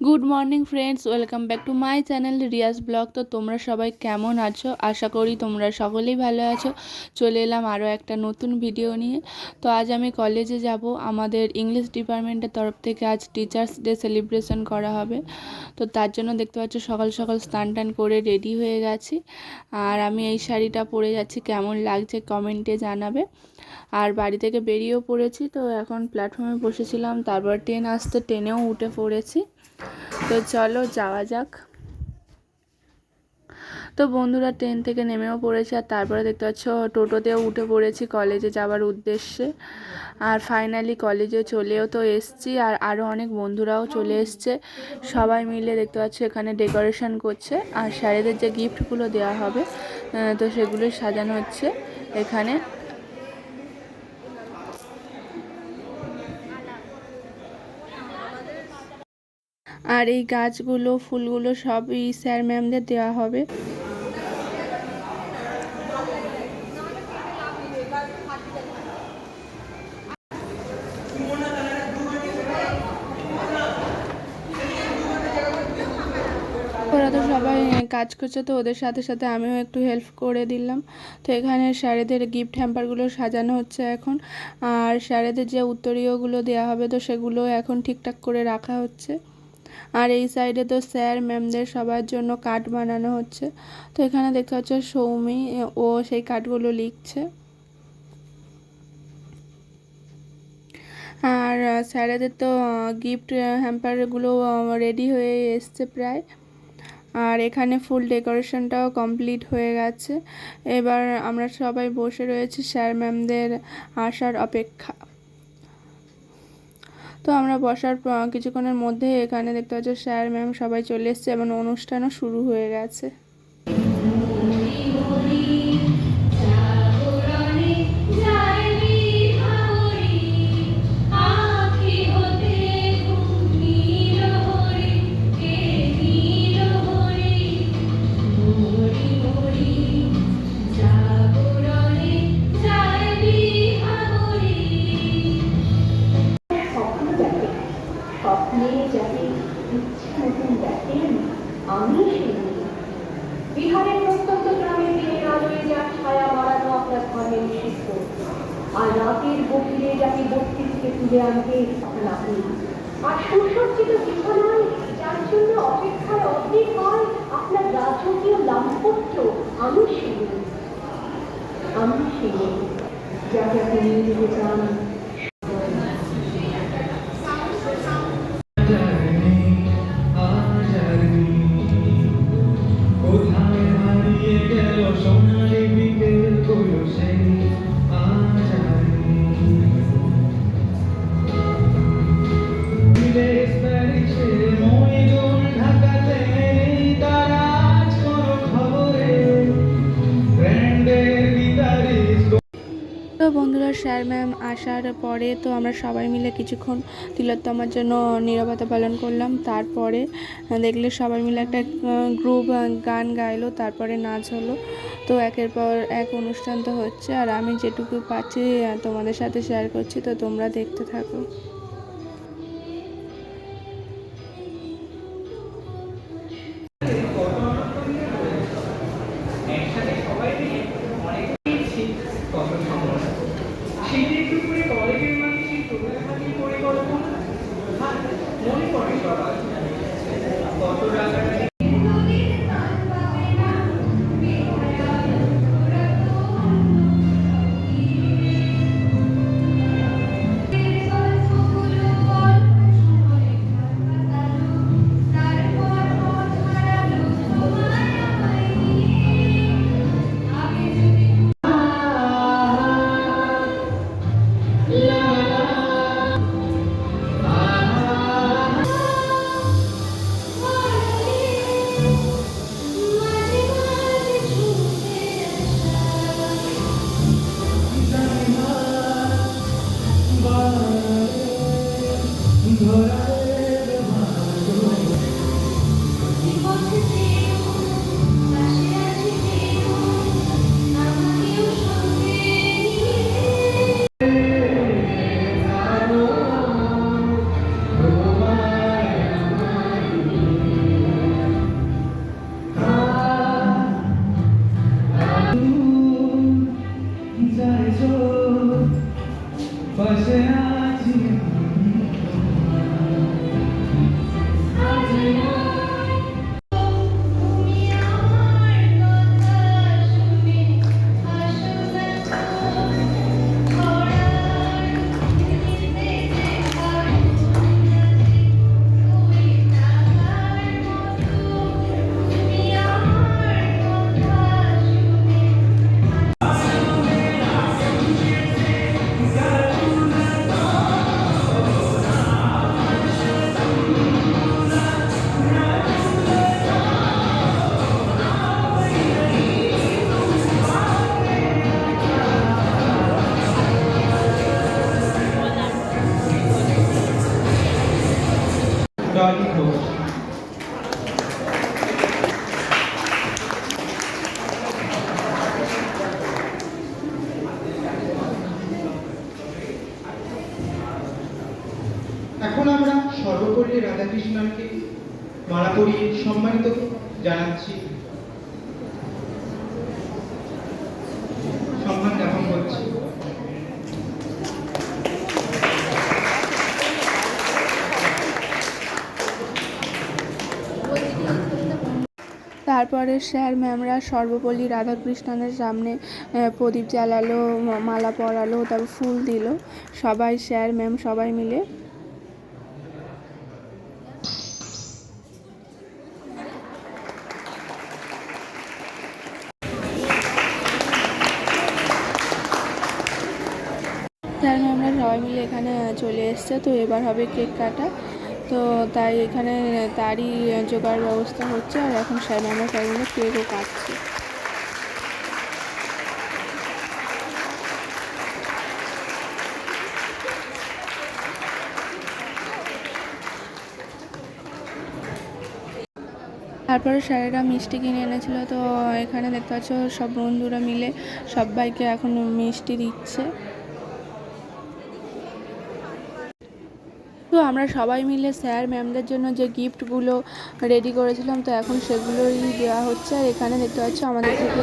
Good morning friends welcome back to my channel Riaz blog তো তোমরা সবাই কেমন আছো? আশা করি তোমরা সকলেই ভালো আছো। চলে এলাম আরও একটা নতুন ভিডিও নিয়ে। তো আজ আমি কলেজে যাব। আমাদের ইংলিশ ডিপার্টমেন্টের তরফ থেকে আজ টিচার্স ডে সেলিব্রেশন করা হবে। তো তার জন্য দেখতে পাচ্ছ, সকাল সকাল স্নান টান করে রেডি হয়ে গেছি। আর আমি এই শাড়িটা পরে যাচ্ছি। কেমন লাগছে কমেন্টে জানাবে। আর বাড়ি থেকে বেরিয়েও পড়েছি। তো এখন প্ল্যাটফর্মে বসেছিলাম। তারপর ট্রেন আসতে ট্রেনেও উঠে পড়েছি। তো চলো যাওয়া যাক। তো বন্ধুরা ট্রেন থেকে নেমেও পড়েছে আর তারপরে দেখতে পাচ্ছ টোটোতেও উঠে পড়েছি কলেজে যাওয়ার উদ্দেশ্যে। আর ফাইনালি কলেজে চলেও তো এসছি আর আরও অনেক বন্ধুরাও চলে এসছে। সবাই মিলে দেখতে পাচ্ছ এখানে ডেকোরেশন করছে আর স্যারেদের যে গিফটগুলো দেওয়া হবে তো সেগুলোই সাজানো হচ্ছে এখানে। আর এই গাছগুলো, ফুলগুলো সবই স্যার ম্যামদের দেওয়া হবে। ওরা তো সবাই কাজ করছে, তো ওদের সাথে সাথে আমিও একটু হেল্প করে দিলাম। তো এখানে স্যারেদের গিফট হ্যাম্পারগুলো সাজানো হচ্ছে এখন। আর স্যারেদের যে উত্তরীয়গুলো দেওয়া হবে, তো সেগুলো এখন ঠিকঠাক করে রাখা হচ্ছে। আর এই সাইডে তো স্যার ম্যামদের সবার জন্য কার্ড বানানো হচ্ছে। তো এখানে দেখতে পাচ্ছ সৌমি, ও সেই কার্ডগুলো লিখছে। আর স্যারেদের তো গিফট হ্যাম্পারগুলো রেডি হয়ে এসছে প্রায়। আর এখানে ফুল ডেকোরেশনটাও কমপ্লিট হয়ে গেছে। এবার আমরা সবাই বসে রয়েছি স্যার ম্যামদের আসার অপেক্ষা। তো আমরা বসার কিছুক্ষণের মধ্যে এখানে দেখতে পাচ্ছি, স্যার, ম্যাম সবাই চলে এসছে এবং অনুষ্ঠানও শুরু হয়ে গেছে। আর রাতের বকিলে যাকে বস্তি থেকে তুলে আনতে আপনি। আর সুসজ্জিত বিছানায় যার জন্য অপেক্ষায় অর্ধেক হয়, আপনার রাজকীয় দাম্পত্য আমি সেই আমি সেই যাকে আপনি নিয়ে যেতে চান স্যার, ম্যাম, আসার পরে তো আমরা সবাই মিলে কিছুক্ষণ তিলোত্তমার জন্য নিরবতা পালন করলাম। তারপরে দেখলে সবাই মিলে একটা গ্রুপ গান গাইলো, তারপরে নাচ হলো। তো একের পর এক অনুষ্ঠান তো হচ্ছে। আর আমি যেটুকু পাচ্ছি তোমাদের সাথে শেয়ার করছি, তো তোমরা দেখতে থাকো। Başa acıyor Acıyor সর্বপল্লী রাধাকৃষ্ণনকে মালা পরিয়ে সম্মানিত জানাচ্ছি। সম্মান জ্ঞাপন করছি। তারপরে স্যার ম্যামরা সর্বপল্লী রাধাকৃষ্ণনের সামনে প্রদীপ জ্বালালো, মালা পরালো, তারপর ফুল দিল। সবাই স্যার ম্যাম সবাই মিলে স্যার আমরা সবাই মিলে এখানে চলে এসছে। তো এবার হবে কেক কাটা। তো তাই এখানে তারই জোগাড় ব্যবস্থা হচ্ছে। আর এখন স্যার আমরা সবাই মিলে কেকও কাটছি। তারপরে স্যারেরা মিষ্টি কিনে এনেছিল। তো এখানে দেখতে পাচ্ছ সব বন্ধুরা মিলে সবাইকে এখন মিষ্টি দিচ্ছে। তো আমরা সবাই মিলে স্যার ম্যামদের জন্য যে গিফটগুলো রেডি করেছিলাম, তো এখন সেগুলোই দেওয়া হচ্ছে। আর এখানে দেখতে পাচ্ছ আমাদের থেকে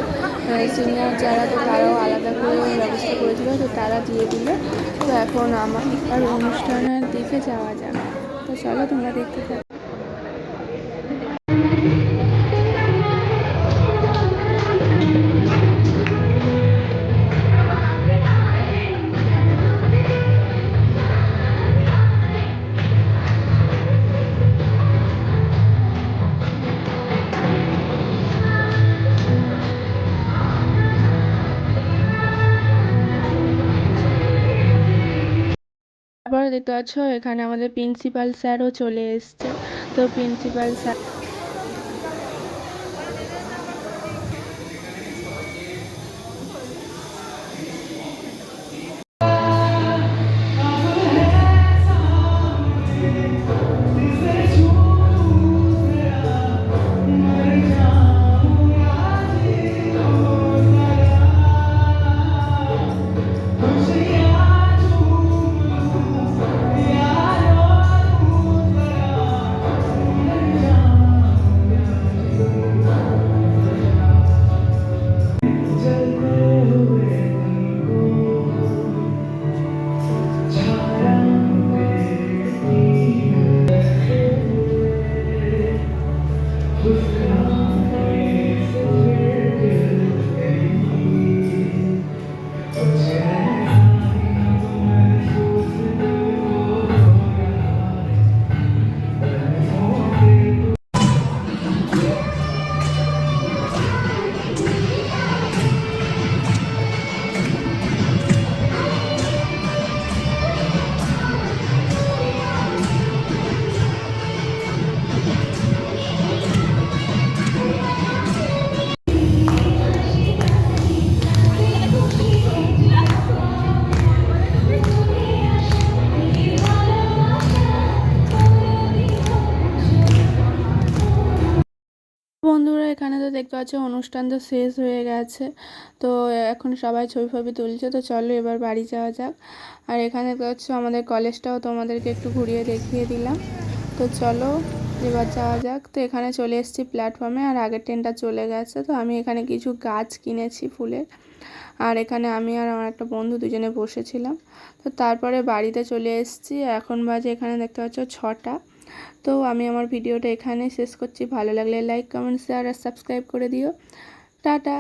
সিনিয়র যারা, তো তারাও আলাদা করে ব্যবস্থা করেছিল, তো তারা দিয়ে দিল। তো এখন আমার অনুষ্ঠানের দিকে যাওয়া যাক। তো চলো তোমরা দেখতে থাকো। দেখতে পাচ্ছ? এখানে আমাদের প্রিন্সিপাল স্যারও চলে এসছে। তো প্রিন্সিপাল স্যার বন্ধুরা, এখানে তো দেখতে পাচ্ছ অনুষ্ঠান তো শেষ হয়ে গেছে। তো এখন সবাই ছবি ফবি তুলছে, তো চলো এবার বাড়ি যাওয়া যাক। আর এখানে দেখতে পাচ্ছ আমাদের কলেজটাও তোমাদেরকে একটু ঘুরিয়ে দেখিয়ে দিলাম। তো চলো এবার যাওয়া যাক। তো এখানে চলে এসেছি প্ল্যাটফর্মে আর আগের ট্রেনটা চলে গেছে। তো আমি এখানে কিছু গাছ কিনেছি ফুলের। আর এখানে আমি আর আমার একটা বন্ধু দুজনে বসেছিলাম। তো তারপরে বাড়িতে চলে এসেছি। এখন বাজে এখানে দেখতে পাচ্ছ ছটা। তো আমি আমার ভিডিওটা এখানে শেষ করছি। ভালো লাগলে লাইক কমেন্ট শেয়ার আর সাবস্ক্রাইব করে দিও। টাটা।